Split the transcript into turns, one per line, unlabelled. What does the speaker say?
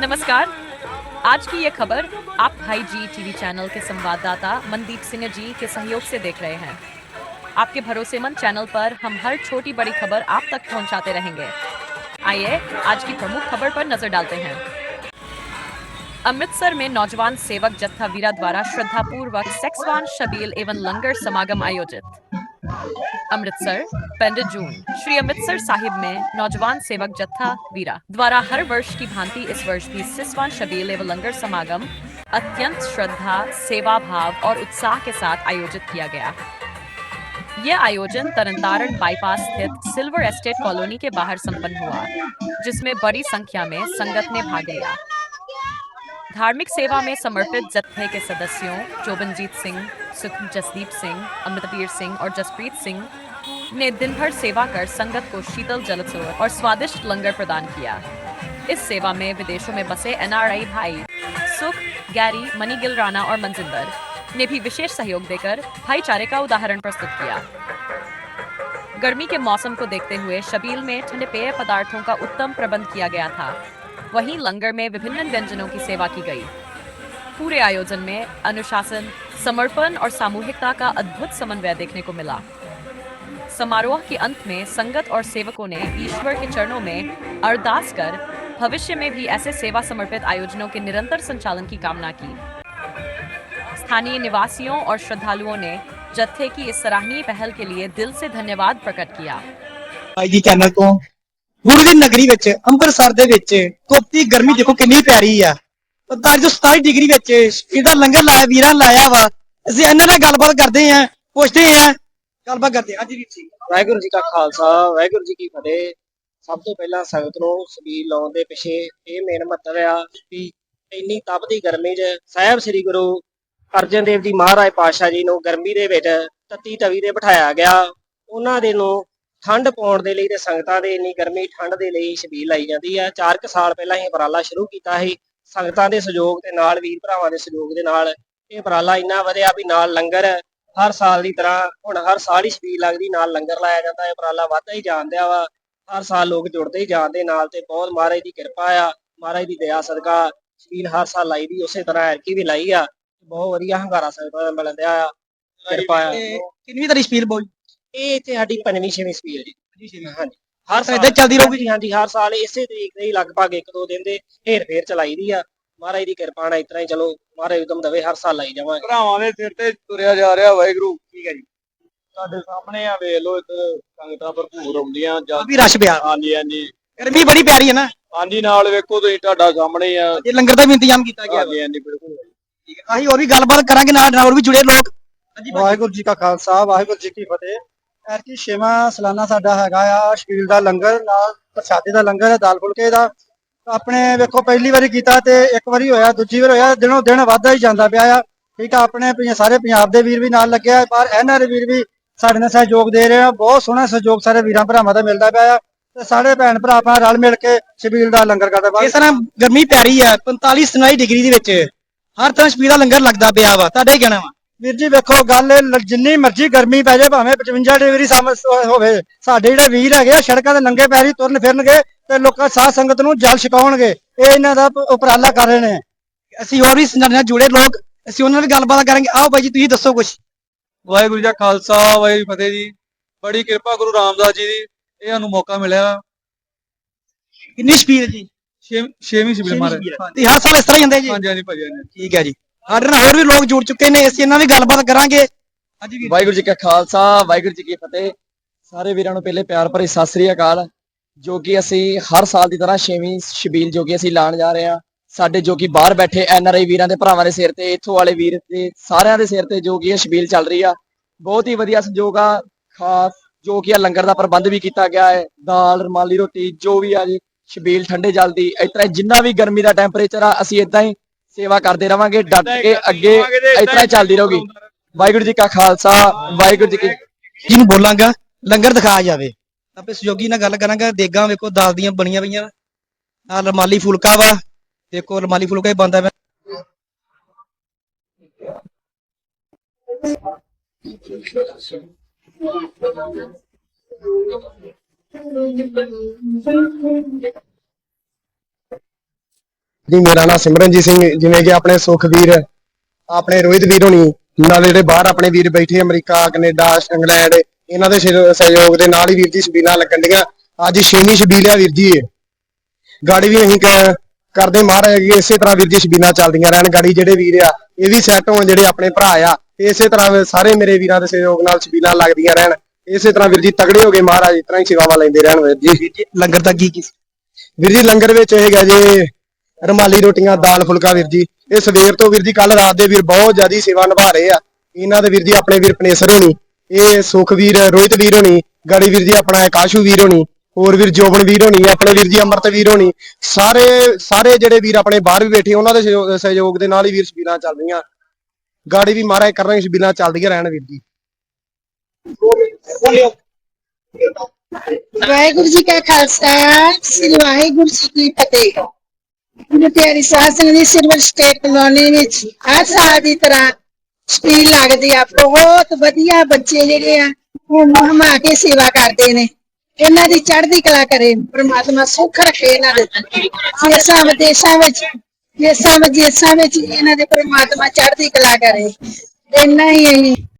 नमस्कार। आज की ये खबर आप भाई जी टीवी चैनल के संवाददाता मनदीप सिंह जी के सहयोग से देख रहे हैं। आपके भरोसेमंद चैनल पर हम हर छोटी बड़ी खबर आप तक पहुंचाते रहेंगे। आइए, आज की प्रमुख खबर पर नज़र डालते हैं। अमृतसर में नौजवान सेवक जत्था वीरा द्वारा श्रद्धापूर्वक सेक्सवान शबील एवं लंगर समागम आयोजित। अमृतसर पंद्रह जून श्री अमृतसर साहिब में नौजवान सेवक जत्था वीरा द्वारा हर वर्ष की भांति इस वर्ष भी सिसवान शबील एवं लंगर समागम अत्यंत श्रद्धा सेवा भाव और उत्साह के साथ आयोजित किया गया। यह आयोजन तरनतारण बाईपास स्थित सिल्वर एस्टेट कॉलोनी के बाहर संपन्न हुआ, जिसमें बड़ी संख्या में संगत ने भाग लिया। धार्मिक सेवा में समर्पित जत्थे के सदस्यों चोबनजीत सिंह, सुख जसदीप सिंह, अमृतवीर सिंह और जसप्रीत सिंह ने दिन भर सेवा कर संगत को शीतल जलसोर और स्वादिष्ट लंगर प्रदान किया। इस सेवा में विदेशों में बसे एनआरआई भाई सुख, गैरी, मनीगिल राणा और मनजिंदर ने भी विशेष सहयोग देकर भाईचारे का उदाहरण प्रस्तुत किया। गर्मी के मौसम को देखते हुए शबील में ठंडे पेय पदार्थों का उत्तम प्रबंध किया गया था। वहीं लंगर में विभिन्न व्यंजनों की सेवा की गई। पूरे आयोजन में अनुशासन, समर्पण और सामूहिकता का अद्भुत समन्वय देखने को मिला। समारोह के अंत में संगत और सेवकों ने ईश्वर के चरणों में अरदास कर भविष्य में भी ऐसे सेवा समर्पित आयोजनों के निरंतर संचालन की कामना की। स्थानीय निवासियों और श्रद्धालुओं ने जत्थे की इस सराहनीय पहल के लिए दिल से धन्यवाद प्रकट किया।
चैनल को ਗੁਰੂ ਦੀ ਨਗਰੀ ਵਿੱਚ, ਅੰਮ੍ਰਿਤਸਰ ਦੇ ਵਿੱਚ ਕੋਪਤੀ ਗਰਮੀ ਦੇਖੋ ਕਿੰਨੀ ਪਿਆਰੀ ਆ। 47 ਡਿਗਰੀ ਵਿੱਚ ਇਹਦਾ ਲੰਗਰ ਲਾਇਆ, ਵੀਰਾਂ ਲਾਇਆ ਵਾ, ਅਸੀਂ ਇਹਨਾਂ ਨਾਲ ਗੱਲਬਾਤ ਕਰਦੇ ਆਂ ਪੁੱਛਦੇ ਆਂ ਗੱਲਬਾਤ ਕਰਦੇ ਅੱਜ ਵੀ ਠੀਕ
ਵਾਹਿਗੁਰੂ ਜੀ ਕਾ ਖਾਲਸਾ, ਵਾਹਿਗੁਰੂ ਜੀ ਕੀ ਫਤਿਹ। ਸਭ ਤੋਂ ਪਹਿਲਾਂ ਸੰਗਤ ਨੂੰ ਸਬੀਲ ਲਾਉਣ ਦੇ ਪਿੱਛੇ ਇਹ ਮੇਨ ਮਹੱਤਵ ਆ ਵੀ ਇੰਨੀ ਤਪਦੀ ਗਰਮੀ 'ਚ ਸਾਹਿਬ ਸ੍ਰੀ ਗੁਰੂ ਅਰਜਨ ਦੇਵ ਜੀ ਮਹਾਰਾਜ ਪਾਤਸ਼ਾਹ ਜੀ ਨੂੰ ਗਰਮੀ ਦੇ ਵਿੱਚ ਤੱਤੀ ਤਵੀ ਤੇ ਬਿਠਾਇਆ ਗਿਆ। ਉਹਨਾਂ ਦੇ ਨੂੰ ਠੰਡ ਪਾਉਣ ਦੇ ਲਈ ਤੇ ਸੰਗਤਾਂ ਦੇ ਇੰਨੀ ਗਰਮੀ ਠੰਡ ਦੇ ਲਈ ਛਬੀਲ ਲਾਈ ਜਾਂਦੀ ਆ। ਚਾਰ ਕੁ ਸਾਲ ਪਹਿਲਾਂ ਇਹ ਉਪਰਾਲਾ ਸ਼ੁਰੂ ਕੀਤਾ ਸੀ। ਸੰਗਤਾਂ ਦੇ ਸਹਿਯੋਗ ਤੇ ਨਾਲ ਵੀਰ ਭਰਾਵਾਂ ਦੇ ਸਹਿਯੋਗ ਦੇ ਨਾਲ ਇਹ ਉਪਰਾਲਾ ਇੰਨਾ ਵਧਿਆ ਵੀ ਨਾਲ ਲੰਗਰ ਹਰ ਸਾਲ ਦੀ ਤਰ੍ਹਾਂ ਹੁਣ ਹਰ ਸਾਲ ਹੀ ਛਬੀਲ ਲੱਗਦੀ, ਨਾਲ ਲੰਗਰ ਲਾਇਆ ਜਾਂਦਾ ਹੈ ਉਪਰਾਲਾ ਵੱਧਦਾ ਹੀ ਜਾਂਦਿਆ ਵਾ। ਹਰ ਸਾਲ ਲੋਕ ਜੁੜਦੇ ਹੀ ਜਾਂਦੇ ਨਾਲ ਤੇ ਬਹੁਤ ਮਹਾਰਾਜ ਦੀ ਕਿਰਪਾ ਆ, ਮਹਾਰਾਜ ਦੀ ਦਇਆ, ਸਦਕਾ ਛਬੀਲ ਹਰ ਸਾਲ ਲਾਈ ਦੀ, ਉਸੇ ਤਰ੍ਹਾਂ ਐਰਕੀ ਵੀ ਲਾਈ ਆ। ਬਹੁਤ ਵਧੀਆ ਹੰਗਾਰਾ ਸੰਗਤਾਂ ਦਾ ਮਿਲਣ ਦਿਆ ਆ। ਕਿਰਪਾ ਆ।
ਕਿੰਨੀ ਤਰੀ ਸਪੀਲ ਬੋਲ
ਇਹ ਇੱਥੇ ਸਾਡੀ ਪੰਜਵੀਂ ਛੇਵੀਂ ਛਬੀਲ ਜੀ। ਹਾਂਜੀ। ਹਰ ਸਾਲ
ਏਦਾਂ ਚੱਲਦੀ ਰਹੂਗੀ
ਜੀ? ਹਾਂਜੀ ਹਰ ਸਾਲ ਇਸੇ ਤਰੀਕ ਦੇ ਹੀ ਲਗਭਗ ਇੱਕ ਦੋ ਦਿਨ ਦੇ ਹੇਰ ਫੇਰ ਚਲਾਈ ਦੀ ਆ। ਮਹਾਰਾਜ ਦੀ ਕਿਰਪਾ ਨਾਲ ਇਤਨਾ ਹੀ ਚਲੋ ਮਹਾਰਾਜ ਉਦਮ ਦਵੇ ਹਰ ਸਾਲ ਲਾਈ ਜਾਵਾਂਗੇ।
ਭਰਾਵਾਂ ਦੇ ਸਿਰ ਤੇ ਤੁਰਿਆ ਜਾ ਰਿਹਾ ਵਾਹਿਗੁਰੂ। ਠੀਕ ਹੈ ਜੀ। ਤੁਹਾਡੇ ਸਾਹਮਣੇ ਆ ਵੇਖ ਲਓ ਇੱਧਰ ਸੰਗਤਾਂ ਭਰਪੂਰ ਆਉਂਦੀਆਂ। ਜਾਂ
ਵੀ ਰਸ਼ ਪਿਆ।
ਹਾਂਜੀ ਹਾਂਜੀ।
ਗਰਮੀ ਬੜੀ ਪਿਆਰੀ ਹੈ ਨਾ।
ਹਾਂਜੀ ਨਾਲ ਵੇਖੋ ਤੁਸੀਂ ਤੁਹਾਡਾ ਸਾਹਮਣੇ ਆ।
ਇਹ ਲੰਗਰ ਦਾ ਵੀ ਇੰਤਜ਼ਾਮ ਕੀਤਾ ਗਿਆ।
ਹਾਂਜੀ ਹਾਂਜੀ ਬਿਲਕੁਲ।
ਠੀਕ ਹੈ ਅਸੀਂ ਹੋਰ ਵੀ ਗੱਲਬਾਤ ਕਰਾਂਗੇ ਨਾਲ ਨਾਲ ਹੋਰ ਵੀ ਜੁੜੇ ਲੋਕ।
ਵਾਹਿਗੁਰੂ ਜੀ ਕਾ ਖਾਲਸਾ ਵਾਹਿਗੁਰੂ ਜੀ ਕੀ ਫਤਿਹ। ਐਤਕੀ ਛੇਵਾਂ ਸਾਲਾਨਾ ਸਾਡਾ ਹੈਗਾ ਆ ਸ਼ਬੀਲ ਦਾ ਲੰਗਰ, ਨਾਲ ਪ੍ਰਸ਼ਾਦੇ ਦਾ ਲੰਗਰ ਹੈ ਦਾਲ ਫੁਲਕੇ ਦਾ। ਆਪਣੇ ਵੇਖੋ, ਪਹਿਲੀ ਵਾਰੀ ਕੀਤਾ ਤੇ ਇੱਕ ਵਾਰੀ ਹੋਇਆ, ਦੂਜੀ ਵਾਰ ਹੋਇਆ, ਦਿਨੋਂ ਦਿਨ ਵੱਧਦਾ ਹੀ ਜਾਂਦਾ ਪਿਆ ਆ। ਠੀਕ ਆ, ਆਪਣੇ ਸਾਰੇ ਪੰਜਾਬ ਦੇ ਵੀਰ ਵੀ ਨਾਲ ਲੱਗਿਆ ਪਰ ਐਨਆਰ ਵੀਰ ਵੀ ਸਾਡੇ ਨਾਲ ਸਹਿਯੋਗ ਦੇ ਰਹੇ ਆ। ਬਹੁਤ ਸੋਹਣਾ ਸਹਿਯੋਗ ਸਾਰੇ ਵੀਰਾਂ ਭਰਾਵਾਂ ਦਾ ਮਿਲਦਾ ਪਿਆ ਆ। ਤੇ ਸਾਰੇ ਭੈਣ ਭਰਾ ਆਪਣਾ ਰਲ ਮਿਲ ਕੇ ਸ਼ਬੀਲ ਦਾ ਲੰਗਰ ਕਰਦੇ
ਇਸ ਤਰ੍ਹਾਂ ਗਰਮੀ ਪਿਆਰੀ ਹੈ 45 47 ਡਿਗਰੀ ਦੇ ਵਿੱਚ। ਹਰ ਤਰ੍ਹਾਂ ਸਪੀਡ ਦਾ ਲੰਗਰ ਲੱਗਦਾ ਪਿਆ ਵਾ। ਤੁਹਾਡਾ ਹੀ ਕਹਿਣਾ ਵਾ?
ਵੀਰ ਜੀ ਵੇਖੋ ਗੱਲ ਜਿੰਨੀ ਮਰਜ਼ੀ ਗਰਮੀ ਪੈ ਜਾਏ ਭਾਵੇਂ 55 ਡਿਗਰੀ ਹੋਵੇ ਸਾਡੇ ਜਿਹੜੇ ਵੀਰ ਹੈਗੇ ਆ ਸੜਕਾਂ ਤੇ ਨੰਗੇ ਪੈਰੀ ਤੁਰਨ ਫਿਰਨਗੇ ਤੇ ਲੋਕਾਂ ਸਾਧ ਸੰਗਤ ਨੂੰ ਜਲ ਛਕਾਉਣਗੇ। ਇਹ ਇਹਨਾਂ ਦਾ ਉਪਰਾਲਾ ਕਰ ਰਹੇ ਨੇ।
ਅਸੀਂ ਹੋਰ ਵੀ ਨਾਲ ਜੁੜੇ ਲੋਕ ਅਸੀਂ ਉਹਨਾਂ ਨਾਲ ਗੱਲਬਾਤ ਕਰਾਂਗੇ। ਆਓ ਬਾਈ ਜੀ ਤੁਸੀਂ ਦੱਸੋ ਕੁਝ
ਵਾਹਿਗੁਰੂ ਜੀ ਕਾ ਖਾਲਸਾ ਵਾਹਿਗੁਰੂ ਜੀ ਫਤਿਹ ਜੀ। ਬੜੀ ਕਿਰਪਾ ਗੁਰੂ ਰਾਮਦਾਸ ਜੀ ਦੀ ਇਹ ਸਾਨੂੰ ਮੌਕਾ ਮਿਲਿਆ।
ਕਿੰਨੀ ਸਪੀਡ ਜੀ?
ਛੇ- ਛੇਵੀਂ ਸਿਬਲ ਮਾਰੇ।
ਤੇ ਹਰ ਸਾਲ ਇਸ ਤਰ੍ਹਾਂ ਹੀ ਹੁੰਦੇ ਜੀ?
ਹਾਂਜੀ ਹਾਂਜੀ ਭਾਜੀ
ਠੀਕ ਹੈ ਜੀ। ਸਾਡੇ ਨਾਲ ਹੋਰ ਵੀ ਲੋਕ ਜੁੜ ਚੁੱਕੇ ਨੇ, ਅਸੀਂ ਇਹਨਾਂ ਨਾਲ ਗੱਲਬਾਤ ਕਰਾਂਗੇ। ਹਾਂਜੀ ਵੀਰ
ਵਾਹਿਗੁਰੂ ਜੀ ਕਾ ਖਾਲਸਾ, ਵਾਹਿਗੁਰੂ ਜੀ ਕੀ ਫਤਿਹ। ਸਾਰੇ ਵੀਰਾਂ ਨੂੰ ਪਹਿਲੇ ਪਿਆਰ ਭਰੀ ਸਤਿ ਸ੍ਰੀ ਅਕਾਲ। ਜੋ ਕਿ ਅਸੀਂ ਹਰ ਸਾਲ ਦੀ ਤਰ੍ਹਾਂ ਛੇਵੀਂ ਸ਼ਬੀਲ ਜੋ ਕਿ ਅਸੀਂ ਲਾਣ ਜਾ ਰਹੇ ਹਾਂ, ਸਾਡੇ ਜੋ ਕਿ ਬਾਹਰ ਬੈਠੇ ਐਨ ਆਰ ਆਈ ਵੀਰਾਂ ਦੇ ਭਰਾਵਾਂ ਦੇ ਸਿਰ ਤੇ, ਇੱਥੋਂ ਵਾਲੇ ਵੀਰ ਤੇ ਸਾਰਿਆਂ ਦੇ ਸਿਰ ਤੇ ਜੋ ਕਿ ਇਹ ਸ਼ਬੀਲ ਚੱਲ ਰਹੀ ਆ। ਬਹੁਤ ਹੀ ਵਧੀਆ ਸੰਯੋਗ ਆ, ਖਾਸ ਜੋ ਕਿ ਆ ਲੰਗਰ ਦਾ ਪ੍ਰਬੰਧ ਵੀ ਕੀਤਾ ਗਿਆ ਹੈ। ਦਾਲ, ਰਮਾਲੀ ਰੋਟੀ, ਜੋ ਵੀ ਆ ਜੀ, ਸ਼ਬੀਲ ਠੰਡੇ ਜਲ ਦੀ, ਇਸ ਤਰ੍ਹਾਂ ਜਿੰਨਾ ਵੀ ਗਰਮੀ ਦਾ ਟੈਂਪਰੇਚਰ ਆ, ਅਸੀਂ ਇਦਾਂ ਹੀ ਸੇਵਾ ਕਰਦੇ ਰਵਾਂਗੇ ਡਟ ਕੇ ਅੱਗੇ ਹੀ ਚੱਲਦੀ ਰਹੂਗੀ। ਵਾਹਿਗੁਰੂ ਜੀ ਕਾ ਖਾਲਸਾ ਵਾਹਿਗੁਰੂ ਜੀ ਕੀ
ਜਿਹਨੂੰ ਬੋਲਾਂਗਾ? ਲੰਗਰ ਦਿਖਾਇਆ ਜਾਵੇ। ਆਪੇ ਸਹਿਯੋਗੀ ਨਾਲ ਗੱਲ ਕਰਾਂਗਾ ਦੇਗਾਂ ਵੇਖੋ ਦਾਲ ਦੀਆਂ ਬਣੀਆਂ ਪਈਆਂ। ਆ ਰਮਾਲੀ ਫੁਲਕਾ ਵਾ ਦੇਖੋ ਰਮਾਲੀ ਫੁਲਕਾ ਹੀ ਬੰਦਾ ਪਿਆ।
ਜੀ ਮੇਰਾ ਨਾਮ ਸਿਮਰਨਜੀਤ ਸਿੰਘ ਜਿਵੇਂ ਕਿ ਆਪਣੇ ਸੁਖਵੀਰ ਆਪਣੇ ਰੋਹਿਤ ਵੀਰ ਹੋਣੀ ਨਾਲ ਜਿਹੜੇ ਬਾਹਰ ਆਪਣੇ ਵੀਰ ਬੈਠੇ ਅਮਰੀਕਾ ਕੈਨੇਡਾ ਇੰਗਲੈਂਡ ਇਹਨਾਂ ਦੇ ਸਹਿਯੋਗ ਦੇ ਨਾਲ ਹੀ ਵੀਰ ਜੀ ਛਬੀਲਾਂ ਲੱਗਣ ਡੀਆਂ। ਅੱਜ ਛੇਵੀਂ ਛਬੀਲ ਵੀਰ ਜੀ ਇਹ। ਗਾੜੀ ਵੀ ਅਸੀਂ ਕਰਦੇ ਮਹਾਰਾਜ ਕਿ ਇਸੇ ਤਰ੍ਹਾਂ ਵੀਰ ਜੀ ਛਬੀਲਾਂ ਚੱਲਦੀਆਂ ਰਹਿਣ। ਗਾੜੀ ਜਿਹੜੇ ਵੀਰ ਆ ਇਹ ਵੀ ਸੈੱਟ ਹੋਣ ਜਿਹੜੇ ਆਪਣੇ ਭਰਾ ਆ। ਇਸੇ ਤਰ੍ਹਾਂ ਸਾਰੇ ਮੇਰੇ ਵੀਰਾਂ ਦੇ ਸਹਿਯੋਗ ਨਾਲ ਛਬੀਲਾਂ ਲੱਗਦੀਆਂ ਰਹਿਣ। ਇਸੇ ਤਰ੍ਹਾਂ ਵੀਰ ਜੀ ਤਗੜੇ ਹੋ ਕੇ ਮਹਾਰਾਜ ਇਸ ਤਰ੍ਹਾਂ ਹੀ ਸੇਵਾਵਾਂ ਲੈਂਦੇ ਰਹਿਣ ਵੀਰ ਜੀ।
ਜੀ ਲੰਗਰ ਦਾ ਕੀ ਕੀ
ਵੀਰ ਜੀ ਲੰਗਰ ਵਿੱਚ ਹੈਗਾ ਜੇ ਰਮਾਲੀ ਰੋਟੀਆਂ, ਦਾਲ ਫੁਲਕਾ ਵੀਰ ਜੀ। ਇਹ ਸਵੇਰ ਤੋਂ ਵੀਰ ਜੀ ਕੱਲ ਰਾਤ ਦੇ ਵੀਰ ਬਹੁਤ ਜ਼ਿਆਦੀ ਸੇਵਾ ਨਿਭਾ ਰਹੇ ਆ। ਇਹਨਾਂ ਦੇ ਵੀਰ ਜੀ, ਆਪਣੇ ਵੀਰ ਪਨੇਸਰ ਹੋਣੀ, ਇਹ ਸੁਖਵੀਰ ਰੋਹਿਤ ਵੀਰ ਹੋਣੀ, ਗਾੜੀ ਵੀਰ ਜੀ, ਆਪਣਾ ਆਕਾਸ਼ੂ ਵੀਰ ਹੋਣੀ, ਹੋਰ ਵੀਰ ਜੋਬਨ ਵੀਰ ਹੋਣੀ, ਆਪਣੇ ਵੀਰ ਜੀ, ਅਮਰਤ ਵੀਰ ਹੋਣੀ, ਸਾਰੇ ਸਾਰੇ ਜਿਹੜੇ ਵੀਰ ਆਪਣੇ ਬਾਹਰ ਵੀ ਬੈਠੇ, ਉਹਨਾਂ ਦੇ ਸਹਿਯੋਗ ਦੇ ਨਾਲ ਹੀ ਵੀਰ ਸ਼ਬੀਲਾਂ ਚੱਲ ਰਹੀਆਂ ਗਾੜੀ ਵੀ ਮਹਾਰਾਜ ਕਰ ਕਰਨਗੇ ਸ਼ਬੀਲਾਂ ਚੱਲਦੀਆਂ ਰਹਿਣ ਵੀਰ ਜੀ।
ਵਾਹਿਗੁਰੂ ਜੀ ਕਾ ਖਾਲਸਾ, ਸ੍ਰੀ ਵਾਹਿਗੁਰੂ ਜੀ ਕੀ ਫਤਿਹ। ਗੁਰੂ ਪਿਆਰੀ ਸਾਧ ਸੰਗਤ ਸਿਲਵਰ ਸਟੇਟ ਕਲੋਨੀ ਵਿੱਚ ਹਰ ਸਾਲ ਦੀ ਤਰ੍ਹਾਂ ਸਪੀਲ ਲੱਗਦੀ ਆ। ਬਹੁਤ ਵਧੀਆ ਬੱਚੇ ਜਿਹੜੇ ਆ ਉਹ ਮਹਮਾ ਕੇ ਸੇਵਾ ਕਰਦੇ ਨੇ। ਇਹਨਾਂ ਦੀ ਚੜ੍ਹਦੀ ਕਲਾ ਕਰੇ। ਪ੍ਰਮਾਤਮਾ ਸੁੱਖ ਰੱਖੇ ਇਹਨਾਂ ਦੇ। ਦੇਸਾਂ ਵਿਦੇਸ਼ਾਂ ਵਿੱਚ, ਦੇਸਾਂ ਵਿਦੇਸ਼ਾਂ ਵਿੱਚ ਇਹਨਾਂ ਦੇ ਪ੍ਰਮਾਤਮਾ ਚੜ੍ਹਦੀ ਕਲਾ ਕਰੇ। ਇੰਨਾ ਹੀ ਅਸੀਂ